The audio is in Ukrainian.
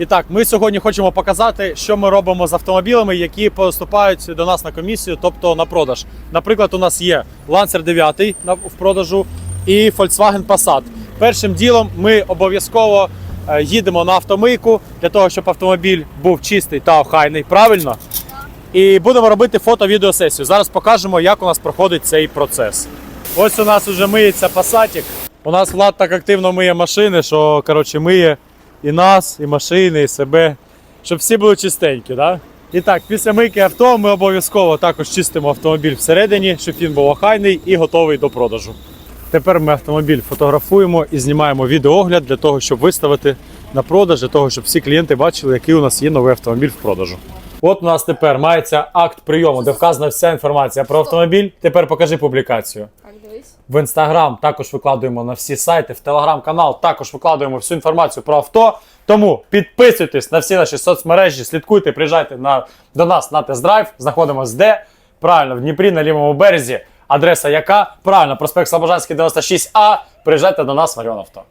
І так, ми сьогодні хочемо показати, що ми робимо з автомобілями, які поступають до нас на комісію, тобто на продаж. Наприклад, у нас є Lancer 9 в продажу і Volkswagen Passat. Першим ділом ми обов'язково е, їдемо на автомийку для того, щоб автомобіль був чистий та охайний. Правильно? І будемо робити фото-відеосесію. Зараз покажемо, як у нас проходить цей процес. Ось у нас вже миється пасатік. У нас Влад так активно миє машини, що коротше, миє і нас, і машини, і себе, щоб всі були чистенькі. Да? І так, після мийки авто ми обов'язково також чистимо автомобіль всередині, щоб він був охайний і готовий до продажу. Тепер ми автомобіль фотографуємо і знімаємо відеоогляд для того, щоб виставити на продаж, для того, щоб всі клієнти бачили, який у нас є новий автомобіль в продажу. От у нас тепер мається акт прийому, де вказана вся інформація про автомобіль. Тепер покажи публікацію. Так, дивись. В інстаграм також викладуємо на всі сайти, в телеграм-канал також викладуємо всю інформацію про авто. Тому підписуйтесь на всі наші соцмережі, слідкуйте, приїжджайте на, до нас на тест-драйв. Знаходимося де? Правильно, в Дніпрі на лівому березі. Адреса яка? Правильно, проспект Слобожанський 96А. Приїжджайте до нас в Авто.